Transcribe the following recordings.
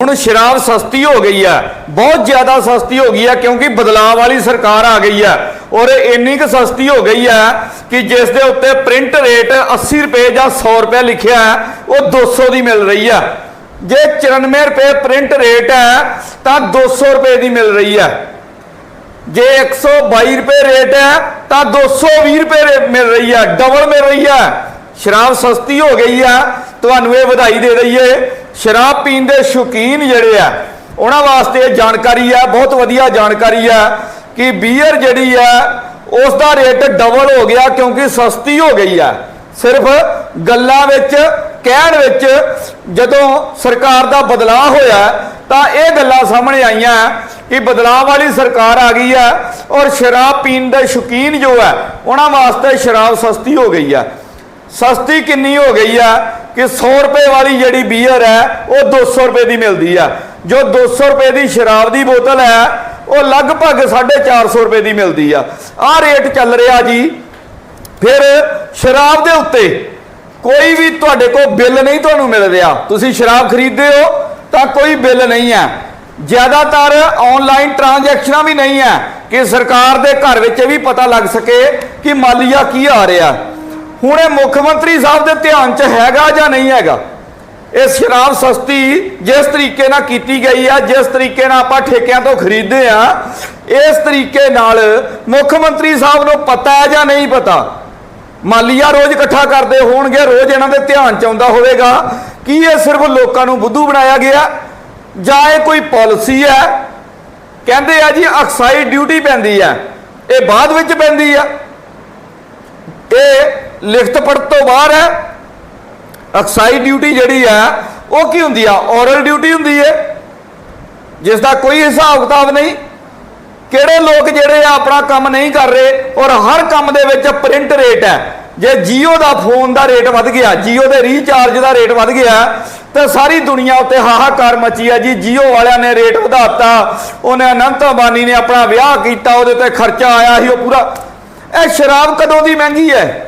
ਹੁਣ ਸ਼ਰਾਬ ਸਸਤੀ ਹੋ ਗਈ ਆ ਬਹੁਤ ਜ਼ਿਆਦਾ ਸਸਤੀ ਹੋ ਗਈ ਆ ਕਿਉਂਕਿ ਬਦਲਾਅ ਵਾਲੀ ਸਰਕਾਰ ਆ ਗਈ ਆ ਔਰ ਇੰਨੀ ਕੁ ਸਸਤੀ ਹੋ ਗਈ ਆ ਕਿ ਜਿਸ ਦੇ ਉੱਤੇ ਪ੍ਰਿੰਟ ਰੇਟ 80 ਰੁਪਏ ਜਾਂ 100 ਰੁਪਏ ਲਿਖਿਆ ਹੈ, ਉਹ 200 ਦੀ ਮਿਲ ਰਹੀ ਆ ਜੇ 94 ਰੁਪਏ ਪ੍ਰਿੰਟ ਰੇਟ ਹੈ ਤਾਂ 200 ਰੁਪਏ ਦੀ ਮਿਲ ਰਹੀ ਹੈ। ਜੇ 122 ਰੁਪਏ ਰੇਟ ਹੈ ਤਾਂ 220 ਰੁਪਏ ਰੇ- ਮਿਲ ਰਹੀ ਹੈ ਡਬਲ ਮਿਲ ਰਹੀ ਹੈ। ਸ਼ਰਾਬ ਸਸਤੀ ਹੋ ਗਈ ਆ ਤੁਹਾਨੂੰ ਇਹ ਵਧਾਈ ਦੇ ਦਈਏ। ਸ਼ਰਾਬ ਪੀਣ ਦੇ ਸ਼ੌਕੀਨ ਜਿਹੜੇ ਆ, ਉਹਨਾਂ ਵਾਸਤੇ ਇਹ ਜਾਣਕਾਰੀ ਆ, ਬਹੁਤ ਵਧੀਆ ਜਾਣਕਾਰੀ ਆ ਕਿ ਬੀਅਰ ਜਿਹੜੀ ਆ ਉਸ ਦਾ ਰੇਟ ਡਬਲ ਹੋ ਗਿਆ ਕਿਉਂਕਿ ਸਸਤੀ ਹੋ ਗਈ ਆ। ਸਿਰਫ ਗੱਲਾਂ ਵਿੱਚ, ਕਹਿਣ ਵਿੱਚ ਜਦੋਂ ਸਰਕਾਰ ਦਾ ਬਦਲਾਅ ਹੋਇਆ, ਤਾਂ ਇਹ ਗੱਲਾਂ ਸਾਹਮਣੇ ਆਈਆਂ ਕਿ ਬਦਲਾਅ ਵਾਲੀ ਸਰਕਾਰ ਆ ਗਈ ਆ ਔਰ ਸ਼ਰਾਬ ਪੀਣ ਦੇ ਸ਼ੌਕੀਨ ਜੋ ਹੈ ਉਹਨਾਂ ਵਾਸਤੇ ਸ਼ਰਾਬ ਸਸਤੀ ਹੋ ਗਈ ਆ। ਸਸਤੀ ਕਿੰਨੀ ਹੋ ਗਈ ਆ? ਕਿ 100 ਰੁਪਏ ਵਾਲੀ ਜਿਹੜੀ ਬੀਅਰ ਹੈ, ਉਹ 200 ਰੁਪਏ ਦੀ ਮਿਲਦੀ ਆ। ਜੋ 200 ਰੁਪਏ ਦੀ ਸ਼ਰਾਬ ਦੀ ਬੋਤਲ ਹੈ, ਉਹ ਲਗਭਗ 450 ਰੁਪਏ ਦੀ ਮਿਲਦੀ ਆ। ਆਹ ਰੇਟ ਚੱਲ ਰਿਹਾ ਜੀ। ਫਿਰ ਸ਼ਰਾਬ ਦੇ ਉੱਤੇ ਕੋਈ ਵੀ ਤੁਹਾਡੇ ਕੋਲ ਬਿੱਲ ਨਹੀਂ ਤੁਹਾਨੂੰ ਮਿਲ ਰਿਹਾ। ਤੁਸੀਂ ਸ਼ਰਾਬ ਖਰੀਦਦੇ ਹੋ, ਤਾਂ ਕੋਈ ਬਿੱਲ ਨਹੀਂ ਹੈ। ਜ਼ਿਆਦਾਤਰ ਆਨਲਾਈਨ ਟ੍ਰਾਂਜੈਕਸ਼ਨਾਂ ਵੀ ਨਹੀਂ ਹੈ ਕਿ ਸਰਕਾਰ ਦੇ ਘਰ ਵਿੱਚ ਇਹ ਵੀ ਪਤਾ ਲੱਗ ਸਕੇ ਕਿ ਮਾਲੀਆ ਕੀ ਆ ਰਿਹਾ। ਹੁਣ ਇਹ ਮੁੱਖ ਮੰਤਰੀ ਸਾਹਿਬ ਦੇ ਧਿਆਨ 'ਚ ਹੈਗਾ ਜਾਂ ਨਹੀਂ ਹੈਗਾ? ਇਹ ਸ਼ਰਾਬ ਸਸਤੀ ਜਿਸ ਤਰੀਕੇ ਨਾਲ ਕੀਤੀ ਗਈ ਆ, ਜਿਸ ਤਰੀਕੇ ਨਾਲ ਆਪਾਂ ਠੇਕਿਆਂ ਤੋਂ ਖਰੀਦਦੇ ਆ, ਇਸ ਤਰੀਕੇ ਨਾਲ ਮੁੱਖ ਮੰਤਰੀ ਸਾਹਿਬ ਨੂੰ ਪਤਾ ਹੈ ਜਾਂ ਨਹੀਂ ਪਤਾ? ਮਾਲੀਆ ਰੋਜ਼ ਇਕੱਠਾ ਕਰਦੇ ਹੋਣਗੇ, ਰੋਜ਼ ਇਹਨਾਂ ਦੇ ਧਿਆਨ ਚ ਆਉਂਦਾ ਹੋਵੇਗਾ ਕਿ ਇਹ ਸਿਰਫ ਲੋਕਾਂ ਨੂੰ ਬੁੱਧੂ ਬਣਾਇਆ ਗਿਆ ਜਾਂ ਇਹ ਕੋਈ ਪਾਲਿਸੀ ਹੈ? ਕਹਿੰਦੇ ਆ ਜੀ ਐਕਸਾਈਜ਼ ਡਿਊਟੀ ਪੈਂਦੀ ਆ ਇਹ ਬਾਅਦ ਵਿੱਚ ਪੈਂਦੀ ਆ। ਇਹ ਲਿਖਤ ਪੜਤ ਤੋਂ ਬਾਹਰ ਹੈ। ਅਕਸਾਈਡ ਡਿਊਟੀ ਜਿਹੜੀ ਆ ਉਹ ਕੀ ਹੁੰਦੀ ਆ? ਔਰਲ ਡਿਊਟੀ ਹੁੰਦੀ ਹੈ ਜਿਸ ਦਾ ਕੋਈ ਹਿਸਾਬ ਕਿਤਾਬ ਨਹੀਂ। ਕਿਹੜੇ ਲੋਕ ਜਿਹੜੇ ਆ ਆਪਣਾ ਕੰਮ ਨਹੀਂ ਕਰ ਰਹੇ ਔਰ ਹਰ ਕੰਮ ਦੇ ਵਿੱਚ ਪ੍ਰਿੰਟ ਰੇਟ ਹੈ। ਜੇ ਜੀਓ ਦਾ ਫੋਨ ਦਾ ਰੇਟ ਵੱਧ ਗਿਆ ਜੀਓ ਦੇ ਰੀਚਾਰਜ ਦਾ ਰੇਟ ਵੱਧ ਗਿਆ, ਤੇ ਸਾਰੀ ਦੁਨੀਆ ਉੱਤੇ ਹਾਹਾਕਾਰ ਮਚੀ ਹੈ ਜੀ। ਜੀਓ ਵਾਲਿਆਂ ਨੇ ਰੇਟ ਵਧਾਤਾ। ਉਹਨੇ ਅਨੰਤ ਅੰਬਾਨੀ ਨੇ ਆਪਣਾ ਵਿਆਹ ਕੀਤਾ, ਉਹਦੇ ਤੇ ਖਰਚਾ ਆਇਆ ਸੀ, ਉਹ ਪੂਰਾ। ਇਹ ਸ਼ਰਾਬ ਕਦੋਂ ਦੀ ਮਹਿੰਗੀ ਹੈ?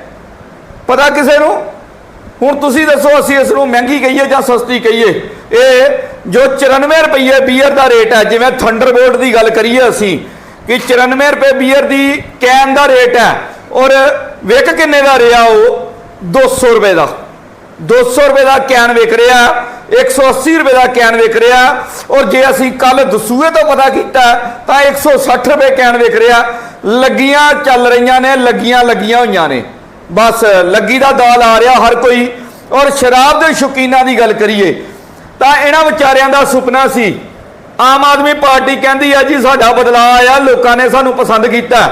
ਪਤਾ ਕਿਸੇ ਨੂੰ? ਹੁਣ ਤੁਸੀਂ ਦੱਸੋ, ਅਸੀਂ ਇਸ ਨੂੰ ਮਹਿੰਗੀ ਕਹੀਏ ਜਾਂ ਸਸਤੀ ਕਹੀਏ? ਇਹ ਜੋ 94 ਰੁਪਏ ਬੀਅਰ ਦਾ ਰੇਟ ਹੈ, ਜਿਵੇਂ ਥੰਡਰਬੋਲਟ ਦੀ ਗੱਲ ਕਰੀਏ ਅਸੀਂ, ਕਿ 94 ਰੁਪਏ ਬੀਅਰ ਦੀ ਕੈਨ ਦਾ ਰੇਟ ਹੈ, ਔਰ ਵਿਕ ਕਿੰਨੇ ਦਾ ਰਿਹਾ ਉਹ? 200 ਰੁਪਏ ਦਾ। 200 ਰੁਪਏ ਦਾ ਕੈਨ ਵਿਕ ਰਿਹਾ 180 ਰੁਪਏ ਦਾ ਕੈਨ ਵਿਕ ਰਿਹਾ, ਔਰ ਜੇ ਅਸੀਂ ਕੱਲ ਦਸੂਏ ਤੋਂ ਪਤਾ ਕੀਤਾ, ਤਾਂ 160 ਰੁਪਏ ਕੈਨ ਵਿਕ ਰਿਹਾ। ਲੱਗੀਆਂ ਚੱਲ ਰਹੀਆਂ ਨੇ, ਲੱਗੀਆਂ ਲੱਗੀਆਂ ਹੋਈਆਂ ਨੇ। ਬਸ ਲੱਗੀ ਦਾ ਦਾਲ ਆ ਰਿਹਾ ਹਰ ਕੋਈ। ਔਰ ਸ਼ਰਾਬ ਦੇ ਸ਼ੌਕੀਨਾਂ ਦੀ ਗੱਲ ਕਰੀਏ, ਤਾਂ ਇਹਨਾਂ ਵਿਚਾਰਿਆਂ ਦਾ ਸੁਪਨਾ ਸੀ, ਆਮ ਆਦਮੀ ਪਾਰਟੀ ਕਹਿੰਦੀ ਆ ਜੀ ਸਾਡਾ ਬਦਲਾਅ ਆਇਆ, ਲੋਕਾਂ ਨੇ ਸਾਨੂੰ ਪਸੰਦ ਕੀਤਾ।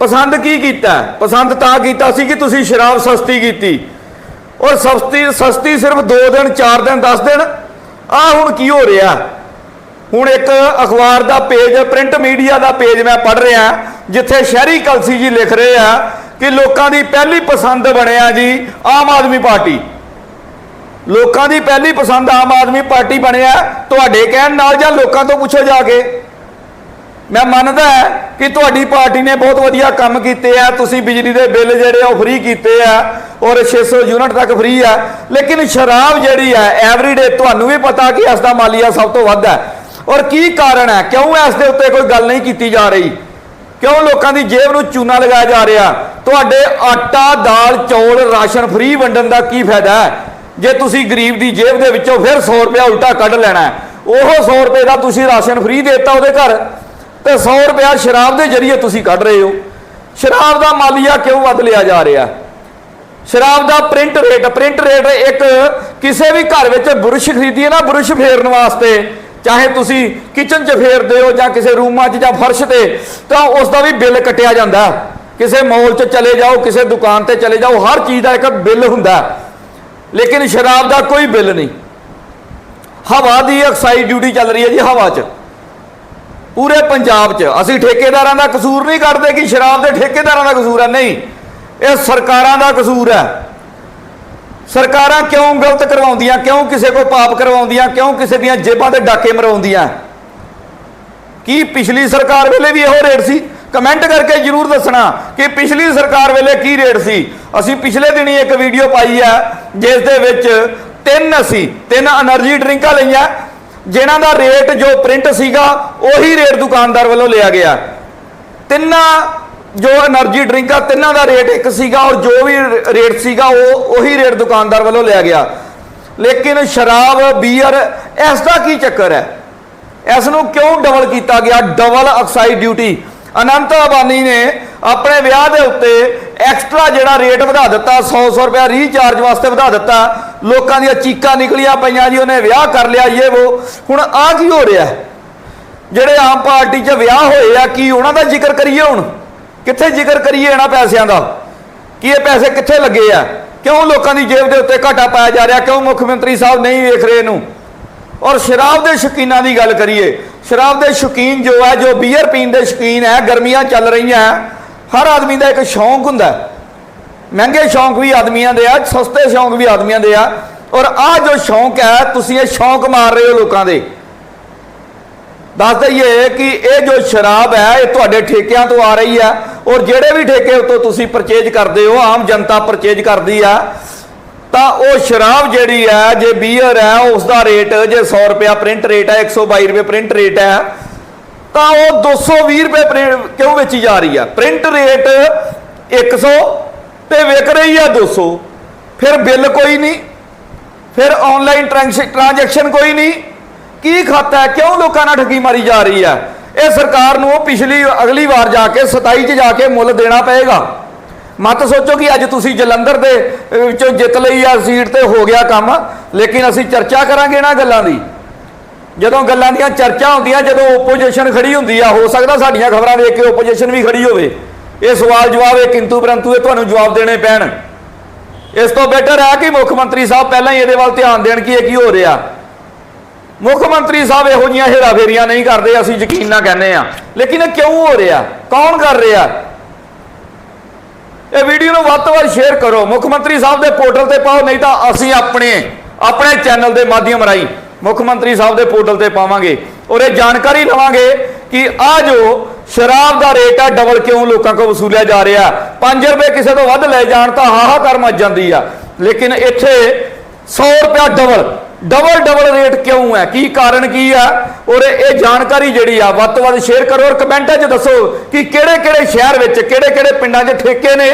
ਪਸੰਦ ਕੀ ਕੀਤਾ? ਪਸੰਦ ਤਾਂ ਕੀਤਾ ਸੀ ਕਿ ਤੁਸੀਂ ਸ਼ਰਾਬ ਸਸਤੀ ਕੀਤੀ। ਔਰ ਸਸਤੀ ਸਸਤੀ ਸਿਰਫ 2 ਦਿਨ 4 ਦਿਨ 10 ਦਿਨ ਆ ਹੁਣ ਕੀ ਹੋ ਰਿਹਾ? ਹੁਣ ਇੱਕ ਅਖਬਾਰ ਦਾ ਪੇਜ, ਪ੍ਰਿੰਟ ਮੀਡੀਆ ਦਾ ਪੇਜ ਮੈਂ ਪੜ੍ਹ ਰਿਹਾ, ਜਿੱਥੇ ਸ਼ਹਿਰੀ ਕਲਸੀ ਜੀ ਲਿਖ ਰਹੇ ਆ ਕਿ ਲੋਕਾਂ ਦੀ ਪਹਿਲੀ ਪਸੰਦ ਬਣਿਆ ਜੀ ਆਮ ਆਦਮੀ ਪਾਰਟੀ। ਲੋਕਾਂ ਦੀ ਪਹਿਲੀ ਪਸੰਦ ਆਮ ਆਦਮੀ ਪਾਰਟੀ ਬਣਿਆ ਤੁਹਾਡੇ ਕਹਿਣ ਨਾਲ ਜਾਂ ਲੋਕਾਂ ਤੋਂ ਪੁੱਛੋ ਜਾ ਕੇ। ਮੈਂ ਮੰਨਦਾ ਕਿ ਤੁਹਾਡੀ ਪਾਰਟੀ ਨੇ ਬਹੁਤ ਵਧੀਆ ਕੰਮ ਕੀਤੇ ਆ, ਤੁਸੀਂ ਬਿਜਲੀ ਦੇ ਬਿੱਲ ਜਿਹੜੇ ਉਹ ਫ੍ਰੀ ਕੀਤੇ ਆ ਔਰ 600 ਯੂਨਿਟ ਤੱਕ ਫ੍ਰੀ ਆ, ਲੇਕਿਨ ਸ਼ਰਾਬ ਜਿਹੜੀ ਹੈ ਐਵਰੀਡੇ ਤੁਹਾਨੂੰ ਵੀ ਪਤਾ ਕਿ ਇਸ ਦਾ ਮਾਲੀਆ ਸਭ ਤੋਂ ਵੱਧ ਹੈ। ਔਰ ਕੀ ਕਾਰਨ ਹੈ? ਕਿਉਂ ਇਸ ਦੇ ਉੱਤੇ ਕੋਈ ਗੱਲ ਨਹੀਂ ਕੀਤੀ ਜਾ ਰਹੀ? ਕਿਉਂ ਲੋਕਾਂ ਦੀ ਜੇਬ ਨੂੰ ਚੂਨਾ ਲਗਾਇਆ ਜਾ ਰਿਹਾ? ਤੁਹਾਡੇ ਆਟਾ, ਦਾਲ, ਚੌਲ, ਰਾਸ਼ਨ ਫ੍ਰੀ ਵੰਡਣ ਦਾ ਕੀ ਫਾਇਦਾ ਹੈ? ਜੇ ਤੁਸੀਂ ਗਰੀਬ ਦੀ ਜੇਬ ਦੇ ਵਿੱਚੋਂ ਫਿਰ 100 ਰੁਪਇਆ ਉਲਟਾ ਕੱਢ ਲੈਣਾ ਉਹ 100 ਰੁਪਏ ਦਾ ਤੁਸੀਂ ਰਾਸ਼ਨ ਫ੍ਰੀ ਦੇਤਾ ਉਹਦੇ ਘਰ ਤੇ 100 ਰੁਪਇਆ ਸ਼ਰਾਬ ਦੇ ਜ਼ਰੀਏ ਤੁਸੀਂ ਕੱਢ ਰਹੇ ਹੋ। ਸ਼ਰਾਬ ਦਾ ਮਾਲੀਆ ਕਿਉਂ ਵੱਧ ਲਿਆ ਜਾ ਰਿਹਾ? ਸ਼ਰਾਬ ਦਾ ਪ੍ਰਿੰਟ ਰੇਟ ਪ੍ਰਿੰਟ ਰੇਟ ਇੱਕ ਕਿਸੇ ਵੀ ਘਰ ਵਿੱਚ ਬੁਰਸ਼ ਖਰੀਦੀਏ ਨਾ, ਬੁਰਸ਼ ਫੇਰਨ ਵਾਸਤੇ। ਚਾਹੇ ਤੁਸੀਂ ਕਿਚਨ 'ਚ ਫੇਰਦੇ ਹੋ ਜਾਂ ਕਿਸੇ ਰੂਮਾਂ 'ਚ ਜਾਂ ਫਰਸ਼ ਤੇ, ਤਾਂ ਉਸ ਦਾ ਵੀ ਬਿੱਲ ਕੱਟਿਆ ਜਾਂਦਾ। ਕਿਸੇ ਮਾਲ 'ਚ ਚਲੇ ਜਾਓ, ਕਿਸੇ ਦੁਕਾਨ ਤੇ ਚਲੇ ਜਾਓ, ਹਰ ਚੀਜ਼ ਦਾ ਇੱਕ ਬਿੱਲ ਹੁੰਦਾ। ਲੇਕਿਨ ਸ਼ਰਾਬ ਦਾ ਕੋਈ ਬਿੱਲ ਨਹੀਂ। ਹਵਾ ਦੀ ਐਕਸਾਈਜ਼ ਡਿਊਟੀ ਚੱਲ ਰਹੀ ਹੈ ਜੀ ਹਵਾ 'ਚ। ਪੂਰੇ ਪੰਜਾਬ 'ਚ। ਅਸੀਂ ਠੇਕੇਦਾਰਾਂ ਦਾ ਕਸੂਰ ਨਹੀਂ ਕੱਢਦੇ ਕਿ ਸ਼ਰਾਬ ਦੇ ਠੇਕੇਦਾਰਾਂ ਦਾ ਕਸੂਰ ਹੈ। ਨਹੀਂ, ਇਹ ਸਰਕਾਰਾਂ ਦਾ ਕਸੂਰ ਹੈ। ਸਰਕਾਰਾਂ ਕਿਉਂ ਗਲਤ ਕਰਵਾਉਂਦੀਆਂ? ਕਿਉਂ ਕਿਸੇ ਕੋ ਪਾਪ ਕਰਵਾਉਂਦੀਆਂ? ਕਿਉਂ ਕਿਸੇ ਦੀਆਂ ਜੇਬਾਂ ਤੇ ਡਾਕੇ ਮਰਾਉਂਦੀਆਂ ਕੀ ਪਿਛਲੀ ਸਰਕਾਰ ਵੇਲੇ ਵੀ ਇਹੋ ਰੇਟ ਸੀ? ਕਮੈਂਟ ਕਰਕੇ ਜਰੂਰ ਦੱਸਣਾ ਕਿ ਪਿਛਲੀ ਸਰਕਾਰ ਵੇਲੇ ਕੀ ਰੇਟ ਸੀ। ਅਸੀਂ ਪਿਛਲੇ ਦਿਨੀ ਇੱਕ ਵੀਡੀਓ ਪਾਈ ਹੈ, ਜਿਸ ਦੇ ਵਿੱਚ ਤਿੰਨ ਅਸੀਂ, ਤਿੰਨ એનર્ਜੀ ਡਰਿੰਕਾਂ ਲਈਆਂ, ਜਿਨ੍ਹਾਂ ਦਾ ਰੇਟ ਜੋ ਪ੍ਰਿੰਟ ਸੀਗਾ, ਉਹੀ ਰੇਟ ਦੁਕਾਨਦਾਰ ਵੱਲੋਂ ਲਿਆ ਗਿਆ। ਤਿੰਨਾਂ ਜੋ એનર્ਜੀ ਡਰਿੰਕ ਆ, ਤਿੰਨਾਂ ਦਾ ਰੇਟ ਇੱਕ ਸੀਗਾ ਔਰ ਜੋ ਵੀ ਰੇਟ ਸੀਗਾ, ਉਹ ਉਹੀ ਰੇਟ ਦੁਕਾਨਦਾਰ ਵੱਲੋਂ ਲਿਆ ਗਿਆ। ਲੇਕਿਨ ਸ਼ਰਾਬ ਬੀਅਰ ਇਸ ਦਾ ਕੀ ਚੱਕਰ ਹੈ? ਇਸ ਨੂੰ ਕਿਉਂ ਡਬਲ ਕੀਤਾ ਗਿਆ? Double oxide duty Anant Ambani ਨੇ ਆਪਣੇ ਵਿਆਹ ਦੇ ਉੱਤੇ ਐਕਸਟਰਾ ਜਿਹੜਾ ਰੇਟ ਵਧਾ ਦਿੱਤਾ 100-100 ਰੁਪਏ ਰੀਚਾਰਜ ਵਾਸਤੇ ਵਧਾ ਦਿੱਤਾ। ਲੋਕਾਂ ਦੀਆਂ ਚੀਕਾਂ ਨਿਕਲੀਆਂ ਪਈਆਂ ਜੀ, ਉਹਨੇ ਵਿਆਹ ਕਰ ਲਿਆ ਇਹ ਉਹ ਹੁਣ ਆਹ ਕੀ ਹੋ ਰਿਹਾ? ਜਿਹੜੇ ਆਮ ਪਾਰਟੀ 'ਚ ਵਿਆਹ ਹੋਏ ਆ, ਕੀ ਉਹਨਾਂ ਦਾ ਜ਼ਿਕਰ ਕਰੀਏ ਹੁਣ? ਕਿੱਥੇ ਜ਼ਿਕਰ ਕਰੀਏ ਇਹਨਾਂ ਪੈਸਿਆਂ ਦਾ? ਕਿ ਇਹ ਪੈਸੇ ਕਿੱਥੇ ਲੱਗੇ ਆ? ਕਿਉਂ ਲੋਕਾਂ ਦੀ ਜੇਬ ਦੇ ਉੱਤੇ ਘਾਟਾ ਪਾਇਆ ਜਾ ਰਿਹਾ? ਕਿਉਂ ਮੁੱਖ ਮੰਤਰੀ ਸਾਹਿਬ ਨਹੀਂ ਵੇਖ ਰਹੇ ਇਹਨੂੰ? ਔਰ ਸ਼ਰਾਬ ਦੇ ਸ਼ੌਕੀਨਾਂ ਦੀ ਗੱਲ ਕਰੀਏ, ਸ਼ਰਾਬ ਦੇ ਸ਼ੌਕੀਨ ਜੋ ਹੈ ਜੋ ਬੀਅਰ ਪੀਣ ਦੇ ਸ਼ੌਕੀਨ ਹੈ ਗਰਮੀਆਂ ਚੱਲ ਰਹੀਆਂ ਹਰ ਆਦਮੀ ਦਾ ਇੱਕ ਸ਼ੌਂਕ ਹੁੰਦਾ ਮਹਿੰਗੇ ਸ਼ੌਂਕ ਵੀ ਆਦਮੀਆਂ ਦੇ ਆ, ਸਸਤੇ ਸ਼ੌਂਕ ਵੀ ਆਦਮੀਆਂ ਦੇ ਆ, ਔਰ ਆਹ ਜੋ ਸ਼ੌਂਕ ਹੈ, ਤੁਸੀਂ ਇਹ ਸ਼ੌਂਕ ਮਾਰ ਰਹੇ ਹੋ ਲੋਕਾਂ ਦੇ। ਦੱਸ ਦਈਏ ਕਿ ਇਹ ਜੋ ਸ਼ਰਾਬ ਹੈ, ਇਹ ਤੁਹਾਡੇ ਠੇਕਿਆਂ ਤੋਂ ਆ ਰਹੀ ਹੈ ਔਰ ਜਿਹੜੇ ਵੀ ਠੇਕੇ ਉਤੋਂ ਤੁਸੀਂ ਪਰਚੇਜ ਕਰਦੇ ਹੋ, ਆਮ ਜਨਤਾ ਪਰਚੇਜ ਕਰਦੀ ਆ, ਤਾਂ ਉਹ ਸ਼ਰਾਬ ਜਿਹੜੀ ਹੈ, ਜੇ ਬੀਅਰ ਹੈ ਉਸ ਦਾ ਰੇਟ ਜੇ 100 ਰੁਪਿਆ ਪ੍ਰਿੰਟ ਰੇਟ ਹੈ 122 ਰੁਪਏ ਪ੍ਰਿੰਟ ਰੇਟ ਹੈ, ਤਾਂ ਉਹ 220 ਰੁਪਏ ਪ੍ਰਿੰਟ ਕਿਉਂ ਵੇਚੀ ਜਾ ਰਹੀ ਹੈ? ਪ੍ਰਿੰਟ ਰੇਟ 100 ਤੇ ਵਿਕ ਰਹੀ ਹੈ 200 ਫਿਰ ਬਿੱਲ ਕੋਈ ਨਹੀਂ, ਫਿਰ ਆਨਲਾਈਨ ਟ੍ਰਾਂਜੈਕਸ਼ਨ ਕੋਈ ਨਹੀਂ। ਕੀ ਖਾਤਾ ਹੈ? ਕਿਉਂ ਲੋਕਾਂ ਨਾਲ ਠੱਗੀ ਮਾਰੀ ਜਾ ਰਹੀ ਹੈ? ਇਹ ਸਰਕਾਰ ਨੂੰ ਪਿਛਲੀ ਅਗਲੀ ਵਾਰ ਜਾ ਕੇ 27 ਚ ਜਾ ਕੇ ਮੁੱਲ ਦੇਣਾ ਪਏਗਾ। ਮਤ ਸੋਚੋ ਕਿ ਅੱਜ ਤੁਸੀਂ ਜਲੰਧਰ ਦੇ ਵਿੱਚੋਂ ਜਿੱਤ ਲਈ ਆ, ਸੀਟ ਤੇ ਹੋ ਗਿਆ ਕੰਮ। ਲੇਕਿਨ ਅਸੀਂ ਚਰਚਾ ਕਰਾਂਗੇ ਇਹਨਾਂ ਗੱਲਾਂ ਦੀ। ਜਦੋਂ ਗੱਲਾਂ ਦੀਆਂ ਚਰਚਾ ਹੁੰਦੀਆਂ, ਜਦੋਂ ਓਪੋਜੀਸ਼ਨ ਖੜੀ ਹੁੰਦੀ ਆ, ਹੋ ਸਕਦਾ ਸਾਡੀਆਂ ਖਬਰਾਂ ਵੇਖ ਕੇ ਓਪੋਜੀਸ਼ਨ ਵੀ ਖੜੀ ਹੋਵੇ। ਇਹ ਸਵਾਲ ਜਵਾਬ ਇਹ ਕਿੰਤੂ ਪਰੰਤੂ ਇਹ ਤੁਹਾਨੂੰ ਜਵਾਬ ਦੇਣੇ ਪੈਣ। ਇਸ ਤੋਂ ਬੈਟਰ ਹੈ ਕਿ ਮੁੱਖ ਮੰਤਰੀ ਸਾਹਿਬ ਪਹਿਲਾਂ ਹੀ ਇਹਦੇ ਵੱਲ ਧਿਆਨ ਦੇਣ ਕਿ ਇਹ ਕੀ ਹੋ ਰਿਹਾ। ਮੁੱਖ ਮੰਤਰੀ ਸਾਹਿਬ ਇਹੋ ਜੀਆਂ ਹੇਰਾਫੇਰੀਆਂ ਨਹੀਂ ਕਰਦੇ, ਅਸੀਂ ਯਕੀਨ ਨਾ ਕਹਿੰਦੇ ਆ ਲੇਕਿਨ ਇਹ ਕਿਉਂ ਹੋ ਰਿਹਾ? ਕੌਣ ਕਰ ਰਿਹਾ? ਇਹ ਵੀਡੀਓ ਨੂੰ ਵੱਧ ਤੋਂ ਵੱਧ ਸ਼ੇਅਰ ਕਰੋ। ਮੁੱਖ ਮੰਤਰੀ ਸਾਹਿਬ ਦੇ ਪੋਰਟਲ ਤੇ ਪਾਓ, ਨਹੀਂ ਤਾਂ ਅਸੀਂ ਆਪਣੇ ਆਪਣੇ ਚੈਨਲ ਦੇ ਮਾਧਿਅਮ ਰਾਹੀਂ ਮੁੱਖ ਮੰਤਰੀ ਸਾਹਿਬ ਦੇ ਪੋਰਟਲ ਤੇ ਪਾਵਾਂਗੇ ਔਰ ਇਹ ਜਾਣਕਾਰੀ ਲਵਾਂਗੇ ਕਿ ਆ ਜੋ ਸ਼ਰਾਬ ਦਾ ਰੇਟ ਆ ਡਬਲ ਕਿਉਂ ਲੋਕਾਂ ਕੋਲ ਵਸੂਲਿਆ ਜਾ ਰਿਹਾ। 5 ਰੁਪਏ ਕਿਸੇ ਤੋਂ ਵੱਧ ਲੈ ਜਾਣ ਤਾਂ ਹਾਹਾਕਾਰ ਮਚ ਜਾਂਦੀ ਆ। ਲੇਕਿਨ ਇੱਥੇ 100 ਰੁਪਿਆ ਡਬਲ ਡਬਲ ਡਬਲ ਰੇਟ ਕਿਉਂ ਹੈ? ਕੀ ਕਾਰਨ ਕੀ ਆ? ਔਰ ਇਹ ਜਾਣਕਾਰੀ ਜਿਹੜੀ ਆ, ਵੱਧ ਤੋਂ ਵੱਧ ਸ਼ੇਅਰ ਕਰੋ ਔਰ ਕਮੈਂਟਾਂ 'ਚ ਦੱਸੋ ਕਿ ਕਿਹੜੇ ਕਿਹੜੇ ਸ਼ਹਿਰ ਵਿੱਚ, ਕਿਹੜੇ ਕਿਹੜੇ ਪਿੰਡਾਂ 'ਚ ਠੇਕੇ ਨੇ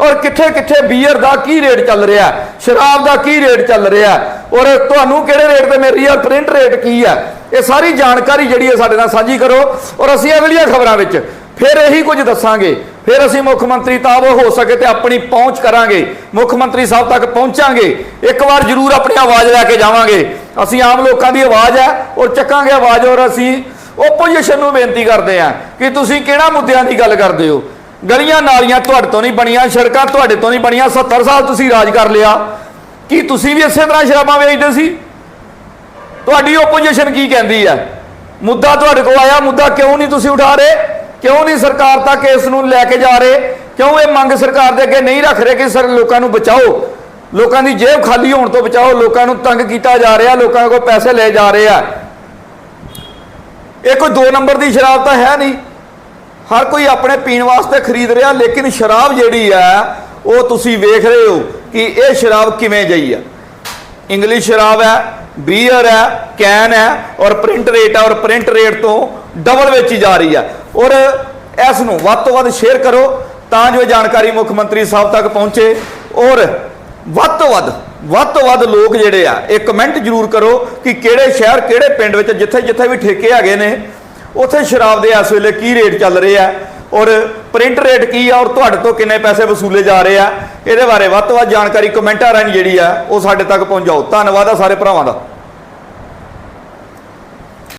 ਔਰ ਕਿੱਥੇ ਕਿੱਥੇ ਬੀਅਰ ਦਾ ਕੀ ਰੇਟ ਚੱਲ ਰਿਹਾ ਸ਼ਰਾਬ ਦਾ ਕੀ ਰੇਟ ਚੱਲ ਰਿਹਾ ਔਰ ਤੁਹਾਨੂੰ ਕਿਹੜੇ ਰੇਟ ਤੇ ਮਿਲ ਰਹੀ ਹੈ ਪ੍ਰਿੰਟ ਰੇਟ ਕੀ ਹੈ? ਇਹ ਸਾਰੀ ਜਾਣਕਾਰੀ ਜਿਹੜੀ ਹੈ ਸਾਡੇ ਨਾਲ ਸਾਂਝੀ ਕਰੋ ਔਰ ਅਸੀਂ ਅਗਲੀਆਂ ਖਬਰਾਂ ਵਿੱਚ ਫਿਰ ਇਹੀ ਕੁਝ ਦੱਸਾਂਗੇ। ਫਿਰ ਅਸੀਂ ਮੁੱਖ ਮੰਤਰੀ ਤਾਂ ਉਹ ਹੋ ਸਕੇ ਤੇ ਆਪਣੀ ਪਹੁੰਚ ਕਰਾਂਗੇ। ਮੁੱਖ ਮੰਤਰੀ ਸਾਹਿਬ ਤੱਕ ਪਹੁੰਚਾਂਗੇ। ਇੱਕ ਵਾਰ ਜ਼ਰੂਰ ਆਪਣੀ ਆਵਾਜ਼ ਲੈ ਕੇ ਜਾਵਾਂਗੇ। ਅਸੀਂ ਆਮ ਲੋਕਾਂ ਦੀ ਆਵਾਜ਼ ਹੈ ਔਰ ਚੱਕਾਂਗੇ ਆਵਾਜ਼ ਔਰ ਅਸੀਂ ਓਪੋਜੀਸ਼ਨ ਨੂੰ ਬੇਨਤੀ ਕਰਦੇ ਹਾਂ ਕਿ ਤੁਸੀਂ ਕਿਹੜਾ ਮੁੱਦਿਆਂ ਦੀ ਗੱਲ ਕਰਦੇ ਹੋ? ਗਲੀਆਂ ਨਾਲੀਆਂ ਤੁਹਾਡੇ ਤੋਂ ਨਹੀਂ ਬਣੀਆਂ, ਸੜਕਾਂ ਤੁਹਾਡੇ ਤੋਂ ਨਹੀਂ ਬਣੀਆਂ 70 ਸਾਲ ਤੁਸੀਂ ਰਾਜ ਕਰ ਲਿਆ। ਕੀ ਤੁਸੀਂ ਵੀ ਇਸੇ ਤਰ੍ਹਾਂ ਸ਼ਰਾਬਾਂ ਵੇਚਦੇ ਸੀ? ਤੁਹਾਡੀ ਓਪੋਜੀਸ਼ਨ ਕੀ ਕਹਿੰਦੀ ਹੈ? ਮੁੱਦਾ ਤੁਹਾਡੇ ਕੋਲ ਆਇਆ, ਮੁੱਦਾ ਕਿਉਂ ਨਹੀਂ ਤੁਸੀਂ ਉਠਾ ਰਹੇ? ਕਿਉਂ ਨਹੀਂ ਸਰਕਾਰ ਤੱਕ ਇਸ ਨੂੰ ਲੈ ਕੇ ਜਾ ਰਹੇ? ਕਿਉਂ ਇਹ ਮੰਗ ਸਰਕਾਰ ਦੇ ਅੱਗੇ ਨਹੀਂ ਰੱਖ ਰਹੇ ਕਿ ਸਰ ਲੋਕਾਂ ਨੂੰ ਬਚਾਓ? ਲੋਕਾਂ ਦੀ ਜੇਬ ਖਾਲੀ ਹੋਣ ਤੋਂ ਬਚਾਓ, ਲੋਕਾਂ ਨੂੰ ਤੰਗ ਕੀਤਾ ਜਾ ਰਿਹਾ, ਲੋਕਾਂ ਕੋਲ ਪੈਸੇ ਲਏ ਜਾ ਰਹੇ ਆ। ਇਹ ਕੋਈ ਦੋ ਨੰਬਰ ਦੀ ਸ਼ਰਾਬ ਤਾਂ ਹੈ ਨਹੀਂ। ਹਰ ਕੋਈ ਆਪਣੇ ਪੀਣ ਵਾਸਤੇ ਖਰੀਦ ਰਿਹਾ, ਲੇਕਿਨ ਸ਼ਰਾਬ ਜਿਹੜੀ ਆ, ਉਹ ਤੁਸੀਂ ਵੇਖ ਰਹੇ ਹੋ ਕਿ ਇਹ ਸ਼ਰਾਬ ਕਿਵੇਂ ਜਈ ਆ। ਇੰਗਲਿਸ਼ ਸ਼ਰਾਬ ਹੈ, ਬੀਅਰ ਹੈ, ਕੈਨ ਹੈ ਔਰ ਪ੍ਰਿੰਟ ਰੇਟ ਹੈ ਔਰ ਪ੍ਰਿੰਟ ਰੇਟ ਤੋਂ ਡਬਲ ਵੇਚੀ ਜਾ ਰਹੀ ਹੈ। ਔਰ ਇਸ ਨੂੰ ਵੱਧ ਤੋਂ ਵੱਧ ਸ਼ੇਅਰ ਕਰੋ ਤਾਂ ਜੋ ਇਹ ਜਾਣਕਾਰੀ ਮੁੱਖ ਮੰਤਰੀ ਸਾਹਿਬ ਤੱਕ ਪਹੁੰਚੇ। ਔਰ ਵੱਧ ਤੋਂ ਵੱਧ ਵੱਧ ਤੋਂ ਵੱਧ ਲੋਕ ਜਿਹੜੇ ਆ, ਇਹ ਕਮੈਂਟ ਜ਼ਰੂਰ ਕਰੋ ਕਿ ਕਿਹੜੇ ਸ਼ਹਿਰ, ਕਿਹੜੇ ਪਿੰਡ ਵਿੱਚ ਜਿੱਥੇ ਜਿੱਥੇ ਵੀ ਠੇਕੇ ਹੈਗੇ ਨੇ, ਉੱਥੇ ਸ਼ਰਾਬ ਦੇ ਇਸ ਵੇਲੇ ਕੀ ਰੇਟ ਚੱਲ ਰਹੇ ਆ। ਔਰ ਪ੍ਰਿੰਟ ਰੇਟ ਕੀ ਆ ਔਰ ਤੁਹਾਡੇ ਤੋਂ ਕਿੰਨੇ ਪੈਸੇ ਵਸੂਲੇ ਜਾ ਰਹੇ ਆ। ਇਹਦੇ ਬਾਰੇ ਵੱਧ ਤੋਂ ਵੱਧ ਜਾਣਕਾਰੀ ਕਮੈਂਟਾਂ ਰਾਹੀਂ ਜਿਹੜੀ ਆ, ਉਹ ਸਾਡੇ ਤੱਕ ਪਹੁੰਚਾਓ। ਧੰਨਵਾਦ ਆ ਸਾਰੇ ਭਰਾਵਾਂ ਦਾ।